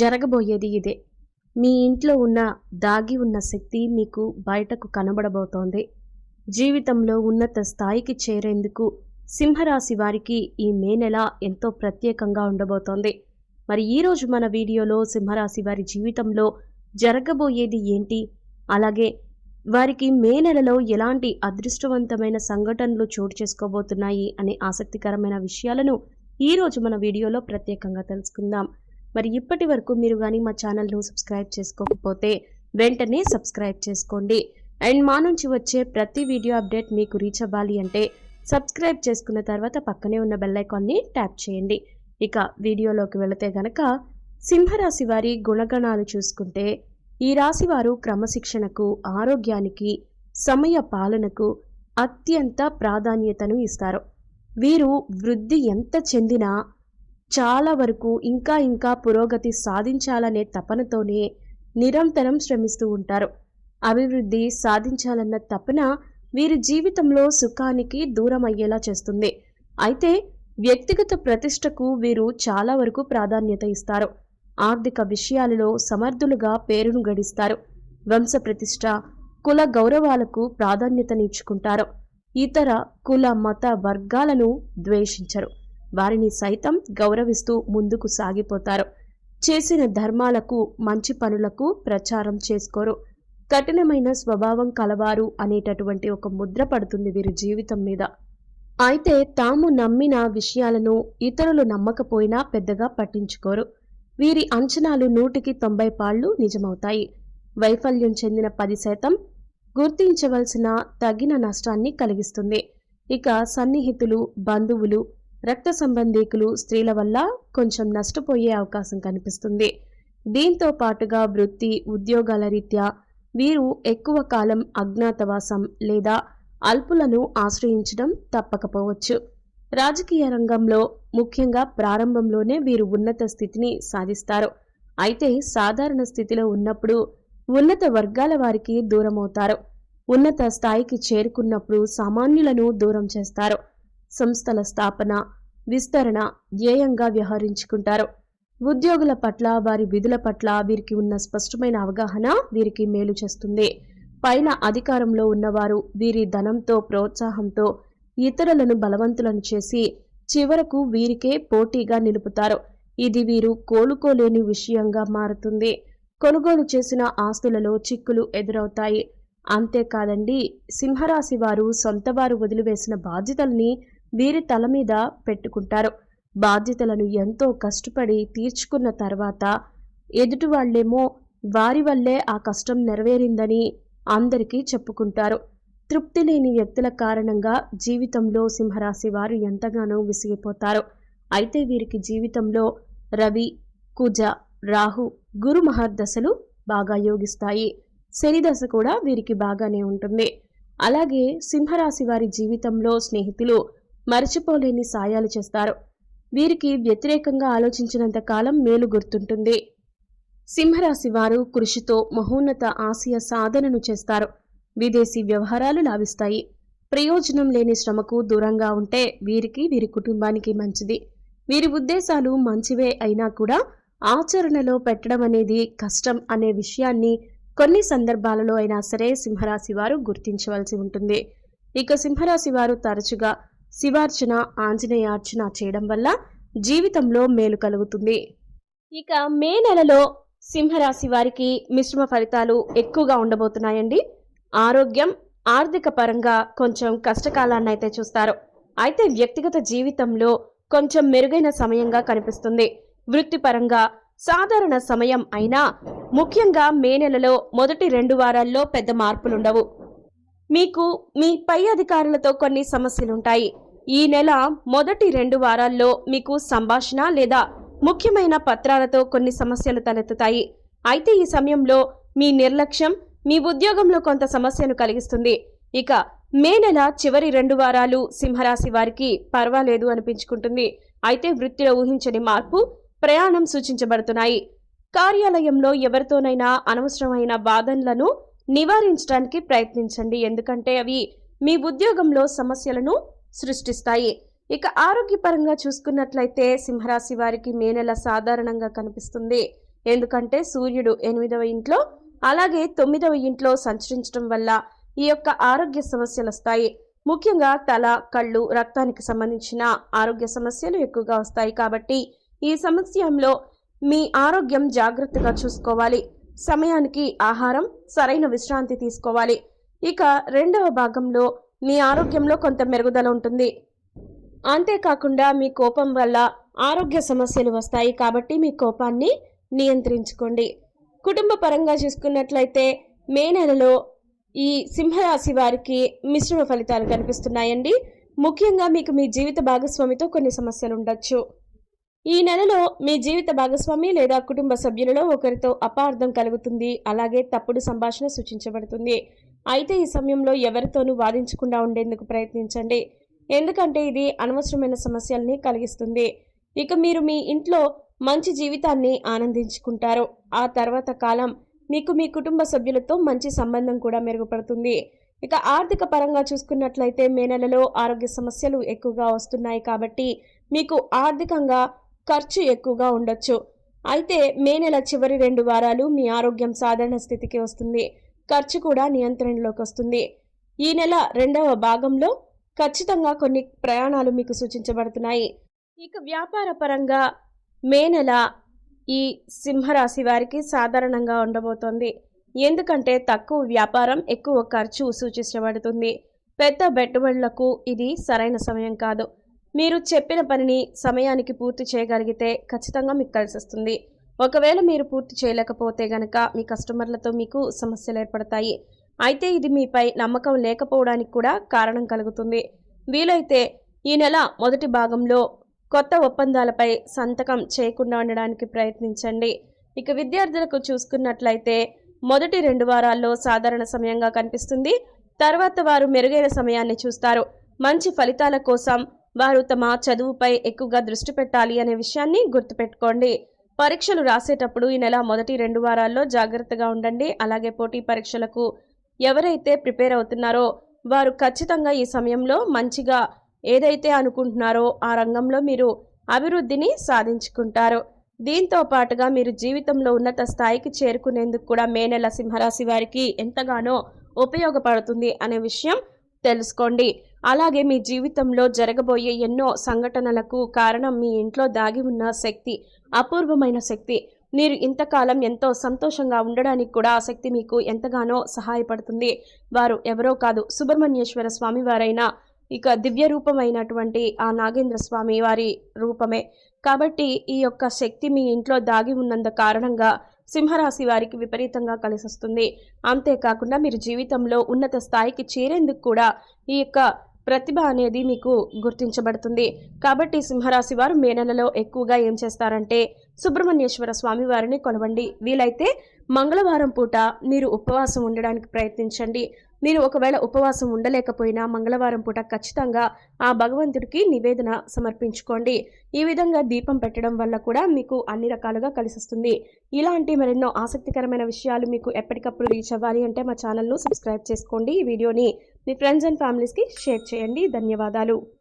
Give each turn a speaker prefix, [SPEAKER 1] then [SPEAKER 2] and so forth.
[SPEAKER 1] జరగబోయేది ఇదే. మీ ఇంట్లో ఉన్న దాగి ఉన్న శక్తి మీకు బయటకు కనబడబోతోంది. జీవితంలో ఉన్నత స్థాయికి చేరేందుకు సింహరాశి వారికి ఈ మే నెల ఎంతో ప్రత్యేకంగా ఉండబోతోంది. మరి ఈరోజు మన వీడియోలో సింహరాశి వారి జీవితంలో జరగబోయేది ఏంటి? అలాగే వారికి మే నెలలో ఎలాంటి అదృష్టవంతమైన సంఘటనలు చోటు చేసుకోబోతున్నాయి అనే ఆసక్తికరమైన విషయాలను ఈరోజు మన వీడియోలో ప్రత్యేకంగా తెలుసుకుందాం. మరి ఇప్పటి వరకు మీరు కానీ మా ఛానల్ను సబ్స్క్రైబ్ చేసుకోకపోతే వెంటనే సబ్స్క్రైబ్ చేసుకోండి. అండ్ మా నుంచి వచ్చే ప్రతి వీడియో అప్డేట్ మీకు రీచ్ అవ్వాలి అంటే సబ్స్క్రైబ్ చేసుకున్న తర్వాత పక్కనే ఉన్న బెల్లైకాన్ని ట్యాప్ చేయండి. ఇక వీడియోలోకి వెళితే గనక సింహరాశి వారి గుణగణాలు చూసుకుంటే ఈ రాశి వారు క్రమశిక్షణకు ఆరోగ్యానికి సమయ పాలనకు అత్యంత ప్రాధాన్యతను ఇస్తారు. వీరు వృద్ధి ఎంత చెందినా చాలా వరకు ఇంకా ఇంకా పురోగతి సాధించాలనే తపనతోనే నిరంతరం శ్రమిస్తూ ఉంటారు. అభివృద్ధి సాధించాలన్న తపన వీరి జీవితంలో సుఖానికి దూరం అయ్యేలా చేస్తుంది. అయితే వ్యక్తిగత ప్రతిష్టకు వీరు చాలా వరకు ప్రాధాన్యత ఇస్తారు. ఆర్థిక విషయాలలో సమర్థులుగా పేరును గడిస్తారు. వంశ ప్రతిష్ట కుల గౌరవాలకు ప్రాధాన్యతనిచ్చుకుంటారు. ఇతర కుల మత వర్గాలను ద్వేషించరు. వారిని సైతం గౌరవిస్తూ ముందుకు సాగిపోతారు. చేసిన ధర్మాలకు మంచి పనులకు ప్రచారం చేసుకోరు. కఠినమైన స్వభావం కలవారు అనేటటువంటి ఒక ముద్ర పడుతుంది వీరి జీవితం మీద. అయితే తాము నమ్మిన విషయాలను ఇతరులు నమ్మకపోయినా పెద్దగా పట్టించుకోరు. వీరి అంచనాలు నూటికి తొంభై పాళ్ళు నిజమవుతాయి. వైఫల్యం చెందిన పది శాతం గుర్తించవలసిన తగిన నష్టాన్ని కలిగిస్తుంది. ఇక సన్నిహితులు బంధువులు రక్త సంబంధీకులు స్త్రీల వల్ల కొంచెం నష్టపోయే అవకాశం కనిపిస్తుంది. దీంతో పాటుగా వృత్తి ఉద్యోగాల రీత్యా వీరు ఎక్కువ కాలం అజ్ఞాతవాసం లేదా అల్పులను ఆశ్రయించడం తప్పకపోవచ్చు. రాజకీయ రంగంలో ముఖ్యంగా ప్రారంభంలోనే వీరు ఉన్నత స్థితిని సాధిస్తారు. అయితే సాధారణ స్థితిలో ఉన్నప్పుడు ఉన్నత వర్గాల వారికి దూరమవుతారు. ఉన్నత స్థాయికి చేరుకున్నప్పుడు సామాన్యులను దూరం చేస్తారు. సంస్థల స్థాపన విస్తరణ ధ్యేయంగా వ్యవహరించుకుంటారు. ఉద్యోగుల పట్ల వారి విధుల పట్ల వీరికి ఉన్న స్పష్టమైన అవగాహన వీరికి మేలు చేస్తుంది. పైన అధికారంలో ఉన్నవారు వీరి ధనంతో ప్రోత్సాహంతో ఇతరులను బలవంతులను చేసి చివరకు వీరికే పోటీగా నిలుపుతారు. ఇది వీరు కోలుకోలేని విషయంగా మారుతుంది. కొనుగోలు చేసిన ఆస్తులలో చిక్కులు ఎదురవుతాయి. అంతేకాదండి సింహరాశి వారు సొంతవారు వదిలివేసిన బాధ్యతల్ని వీరి తల మీద పెట్టుకుంటారు. బాధ్యతలను ఎంతో కష్టపడి తీర్చుకున్న తర్వాత ఎదుటి వాళ్ళేమో వారి వల్లే ఆ కష్టం నెరవేరిందని అందరికీ చెప్పుకుంటారు. తృప్తి లేని వ్యక్తుల కారణంగా జీవితంలో సింహరాశి వారు ఎంతగానో విసిగిపోతారు. అయితే వీరికి జీవితంలో రవి కుజ రాహు గురు మహర్దశలు బాగా యోగిస్తాయి. శనిదశ కూడా వీరికి బాగానే ఉంటుంది. అలాగే సింహరాశి వారి జీవితంలో స్నేహితులు మరచిపోలేని సాయాలు చేస్తారు. వీరికి వ్యతిరేకంగా ఆలోచించినంత కాలం మేలు గుర్తుంటుంది. సింహరాశి వారు కృషితో మహోన్నత ఆశయ సాధనను చేస్తారు. విదేశీ వ్యవహారాలు లాభిస్తాయి. ప్రయోజనం లేని శ్రమకు దూరంగా ఉంటే వీరికి వీరి కుటుంబానికి మంచిది. వీరి ఉద్దేశాలు మంచివే అయినా కూడా ఆచరణలో పెట్టడం అనేది కష్టం అనే విషయాన్ని కొన్ని సందర్భాలలో అయినా సరే సింహరాశి వారు గుర్తించవలసి ఉంటుంది. ఇక సింహరాశి వారు తరచుగా శివార్చన ఆంజనేయార్చన చేయడం వల్ల జీవితంలో మేలు కలుగుతుంది. ఇక మే నెలలో సింహరాశి వారికి మిశ్రమ ఫలితాలు ఎక్కువగా ఉండబోతున్నాయండి. ఆరోగ్యం ఆర్థిక పరంగా కొంచెం కష్టకాలాన్ని అయితే చూస్తారు. అయితే వ్యక్తిగత జీవితంలో కొంచెం మెరుగైన సమయంగా కనిపిస్తుంది. వృత్తిపరంగా సాధారణ సమయం అయినా ముఖ్యంగా మే నెలలో మొదటి రెండు వారాల్లో పెద్ద మార్పులుండవు. మీకు మీ పై అధికారులతో కొన్ని సమస్యలుంటాయి. ఈ నెల మొదటి రెండు వారాల్లో మీకు సంభాషణ లేదా ముఖ్యమైన పత్రాలతో కొన్ని సమస్యలు తలెత్తుతాయి. అయితే ఈ సమయంలో మీ నిర్లక్ష్యం మీ ఉద్యోగంలో కొంత సమస్యను కలిగిస్తుంది. ఇక మే నెల చివరి రెండు వారాలు సింహరాశి వారికి పర్వాలేదు అనిపించుకుంటుంది. అయితే వృత్తిలో ఊహించని మార్పు ప్రయాణం సూచించబడుతున్నాయి. కార్యాలయంలో ఎవరితోనైనా అనవసరమైన బాధలను నివారించడానికి ప్రయత్నించండి. ఎందుకంటే అవి మీ ఉద్యోగంలో సమస్యలను సృష్టిస్తాయి. ఇక ఆరోగ్యపరంగా చూసుకున్నట్లయితే సింహరాశి వారికి మే నెల సాధారణంగా కనిపిస్తుంది. ఎందుకంటే సూర్యుడు ఎనిమిదవ ఇంట్లో అలాగే తొమ్మిదవ ఇంట్లో సంచరించడం వల్ల ఈ యొక్క ఆరోగ్య సమస్యలు వస్తాయి. ముఖ్యంగా తల కళ్ళు రక్తానికి సంబంధించిన ఆరోగ్య సమస్యలు ఎక్కువగా వస్తాయి కాబట్టి ఈ సమస్యలో మీ ఆరోగ్యం జాగ్రత్తగా చూసుకోవాలి. సమయానికి ఆహారం సరైన విశ్రాంతి తీసుకోవాలి. ఇక రెండవ భాగంలో మీ ఆరోగ్యంలో కొంత మెరుగుదల ఉంటుంది. అంతేకాకుండా మీ కోపం వల్ల ఆరోగ్య సమస్యలు వస్తాయి కాబట్టి మీ కోపాన్ని నియంత్రించుకోండి. కుటుంబ పరంగా చూసుకున్నట్లయితే మే నెలలో ఈ సింహరాశి వారికి మిశ్రమ ఫలితాలు కనిపిస్తున్నాయండి. ముఖ్యంగా మీకు మీ జీవిత భాగస్వామితో కొన్ని సమస్యలు ఉండొచ్చు. ఈ నెలలో మీ జీవిత భాగస్వామి లేదా కుటుంబ సభ్యులలో ఒకరితో అపార్థం కలుగుతుంది. అలాగే తప్పుడు సంభాషణ సూచించబడుతుంది. అయితే ఈ సమయంలో ఎవరితోనూ వాదించకుండా ఉండేందుకు ప్రయత్నించండి. ఎందుకంటే ఇది అనవసరమైన సమస్యల్ని కలిగిస్తుంది. ఇక మీరు మీ ఇంట్లో మంచి జీవితాన్ని ఆనందించుకుంటారు. ఆ తర్వాత కాలం మీకు మీ కుటుంబ సభ్యులతో మంచి సంబంధం కూడా మెరుగుపడుతుంది. ఇక ఆర్థిక పరంగా చూసుకున్నట్లయితే మే నెలలో ఆరోగ్య సమస్యలు ఎక్కువగా వస్తున్నాయి కాబట్టి మీకు ఆర్థికంగా ఖర్చు ఎక్కువగా ఉండొచ్చు. అయితే మే నెల చివరి రెండు వారాలు మీ ఆరోగ్యం సాధారణ స్థితికి వస్తుంది. ఖర్చు కూడా నియంత్రణలోకి వస్తుంది. ఈ నెల రెండవ భాగంలో ఖచ్చితంగా కొన్ని ప్రయాణాలు మీకు సూచించబడుతున్నాయి. ఇక వ్యాపార పరంగా మే నెల ఈ సింహరాశి వారికి సాధారణంగా ఉండబోతోంది. ఎందుకంటే తక్కువ వ్యాపారం ఎక్కువ ఖర్చు సూచించబడుతుంది. పెద్ద పెట్టుబడులకు ఇది సరైన సమయం కాదు. మీరు చెప్పిన పనిని సమయానికి పూర్తి చేయగలిగితే ఖచ్చితంగా మీకు కలిసి వస్తుంది ఒకవేళ మీరు పూర్తి చేయలేకపోతే గనక మీ కస్టమర్లతో మీకు సమస్యలు ఏర్పడతాయి. అయితే ఇది మీపై నమ్మకం లేకపోవడానికి కూడా కారణం కలుగుతుంది. వీలైతే ఈ నెల మొదటి భాగంలో కొత్త ఒప్పందాలపై సంతకం చేయకుండా ఉండడానికి ప్రయత్నించండి. ఇక విద్యార్థులకు చూసుకున్నట్లయితే మొదటి రెండు వారాల్లో సాధారణ సమయంగా కనిపిస్తుంది. తర్వాత వారు మెరుగైన సమయాన్ని చూస్తారు. మంచి ఫలితాల కోసం వారు తమ చదువుపై ఎక్కువగా దృష్టి పెట్టాలి అనే విషయాన్ని గుర్తుపెట్టుకోండి. పరీక్షలు రాసేటప్పుడు ఈ నెల మొదటి రెండు వారాల్లో జాగ్రత్తగా ఉండండి. అలాగే పోటీ పరీక్షలకు ఎవరైతే ప్రిపేర్ అవుతున్నారో వారు ఖచ్చితంగా ఈ సమయంలో మంచిగా ఏదైతే అనుకుంటున్నారో ఆ రంగంలో మీరు అభివృద్ధిని సాధించుకుంటారు. దీంతో పాటుగా మీరు జీవితంలో ఉన్నత స్థాయికి చేరుకునేందుకు కూడా మే నెల సింహరాశి వారికి ఎంతగానో ఉపయోగపడుతుంది అనే విషయం తెలుసుకోండి. అలాగే మీ జీవితంలో జరగబోయే ఎన్నో సంఘటనలకు కారణం మీ ఇంట్లో దాగి ఉన్న శక్తి అపూర్వమైన శక్తి. మీరు ఇంతకాలం ఎంతో సంతోషంగా ఉండడానికి కూడా ఆ శక్తి మీకు ఎంతగానో సహాయపడుతుంది. వారు ఎవరో కాదు సుబ్రహ్మణ్యేశ్వర స్వామి వారైన ఇక దివ్య రూపమైనటువంటి ఆ నాగేంద్ర స్వామి వారి రూపమే. కాబట్టి ఈ యొక్క శక్తి మీ ఇంట్లో దాగి ఉన్నంత కారణంగా సింహరాశి వారికి విపరీతంగా కలిసొస్తుంది. అంతేకాకుండా మీరు జీవితంలో ఉన్నత స్థాయికి చేరేందుకు కూడా ఈ యొక్క ప్రతిభ అనేది మీకు గుర్తించబడుతుంది. కాబట్టి సింహరాశి వారు మే నెలలో ఎక్కువగా ఏం చేస్తారంటే సుబ్రహ్మణ్యేశ్వర స్వామి వారిని కొలవండి. వీలైతే మంగళవారం పూట మీరు ఉపవాసం ఉండడానికి ప్రయత్నించండి. మీరు ఒకవేళ ఉపవాసం ఉండలేకపోయినా మంగళవారం పూట ఖచ్చితంగా ఆ భగవంతుడికి నివేదన సమర్పించుకోండి. ఈ విధంగా దీపం పెట్టడం వల్ల కూడా మీకు అన్ని రకాలుగా కలిసిస్తుంది ఇలాంటి మరెన్నో ఆసక్తికరమైన విషయాలు మీకు ఎప్పటికప్పుడు రీచ్ అవ్వాలి అంటే మా ఛానల్ను సబ్స్క్రైబ్ చేసుకోండి. ఈ వీడియోని మీ ఫ్రెండ్స్ అండ్ ఫ్యామిలీస్కి షేర్ చేయండి. ధన్యవాదాలు.